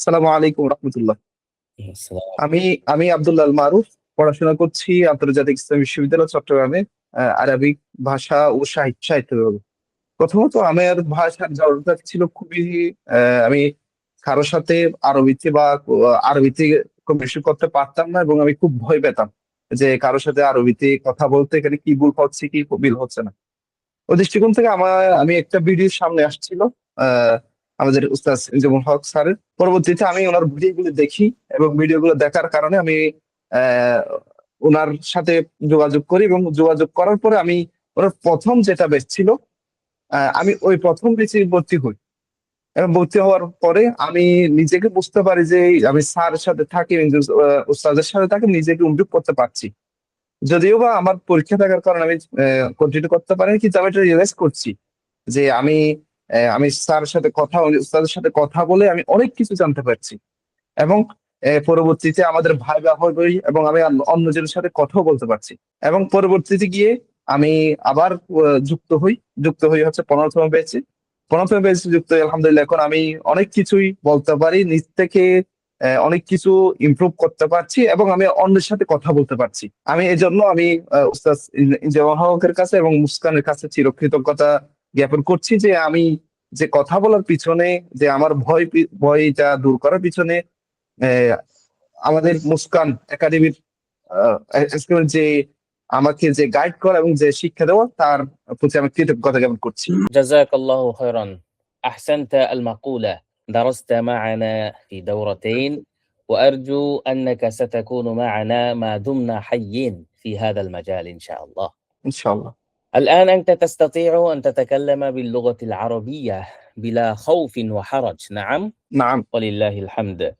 আসসালামু আলাইকুম রহমতুল্লাহ। আমি আমি আব্দুল্লাহ মারুফ পড়াশোনা করছি আন্তর্জাতিক ইসলামী বিশ্ববিদ্যালয় চট্টগ্রামে আরবিক ভাষা ও সাহিত্য সাহিত্য বিভাগে। প্রথমত আমার ভাষার জড়তা ছিল খুবই আমি কারোর সাথে আরবিতে বা আরবিতে কমিউনিকেশন করতে পারতাম না এবং আমি খুব ভয় পেতাম যে কারোর সাথে আরবিতে কথা বলতে এখানে কি ভুল হচ্ছে কি বিল হচ্ছে না। ওই দৃষ্টিকোণ থেকে আমার আমি একটা ভিডিওর সামনে আসছিল আহ আমাদের উস্তাদ ইনজামুল হক স্যারের পরবর্তীতে আমি ওনার ভিডিওগুলো দেখি এবং ভিডিওগুলো দেখার কারণে আমি ওনার সাথে যোগাযোগ করি এবং যোগাযোগ করার পরে আমি ওনার প্রথম যেটা বেচ ছিল আমি ওই প্রথম বেচে ভর্তি হই। এবং ভর্তি হওয়ার পরে আমি নিজেকে বুঝতে পারি যে আমি স্যারের সাথে থাকি উস্তাদের সাথে থাকি, নিজেকে ইমপ্রুভ করতে পারছি। যদিও বা আমার পরীক্ষা থাকার কারণে আমি কন্টিনিউ করতে পারি কিন্তু আমি এটা রিয়েলাইজ করছি যে আমি আমি স্যারের সাথে কথা উস্তাদের সাথে কথা বলে আমি অনেক কিছু জানতে পারছি। এবং পরবর্তীতে আমাদের ভাই ব্যবহার এবং আমি অন্য- অন্যজনের সাথে কথাও বলতে পারছি। এবং পরবর্তীতে গিয়ে আমি আবার যুক্ত হই। যুক্ত হই হচ্ছে পনেরোতম পেয়েছি পনেরোতম পেয়েছি যুক্ত আলহামদুলিল্লাহ, এখন আমি অনেক কিছুই বলতে পারি, নিজ থেকে অনেক কিছু ইমপ্রুভ করতে পারছি এবং আমি অন্যের সাথে কথা বলতে পারছি। আমি এই জন্য আমি উস্তাদ কাছে এবং মুস্কানের কাছে চিরকৃতজ্ঞতা জ্ঞাপন করছি যে আমি যে কথা বলার পিছনে যে আমার ভয় পি- ভয়টা দূর করার পিছনে আহ, আমাদের মুস্কান একাডেমির আহ, আজকের যে আমাকে যে গাইড করা এবং যে শিক্ষা দেওয়া তার প্রতি আমি কৃতজ্ঞতা জ্ঞাপন করছি جزاك الله خيرا أحسنت المقولة درست معنا في دورتين وأرجو أنك ستكون معنا ما دمنا حيين في هذا المجال إن شاء الله ইনশাআল্লাহ الآن أنت تستطيع أن تتكلم باللغة العربية بلا خوف وحرج. نعم؟ নাম ولله الحمد.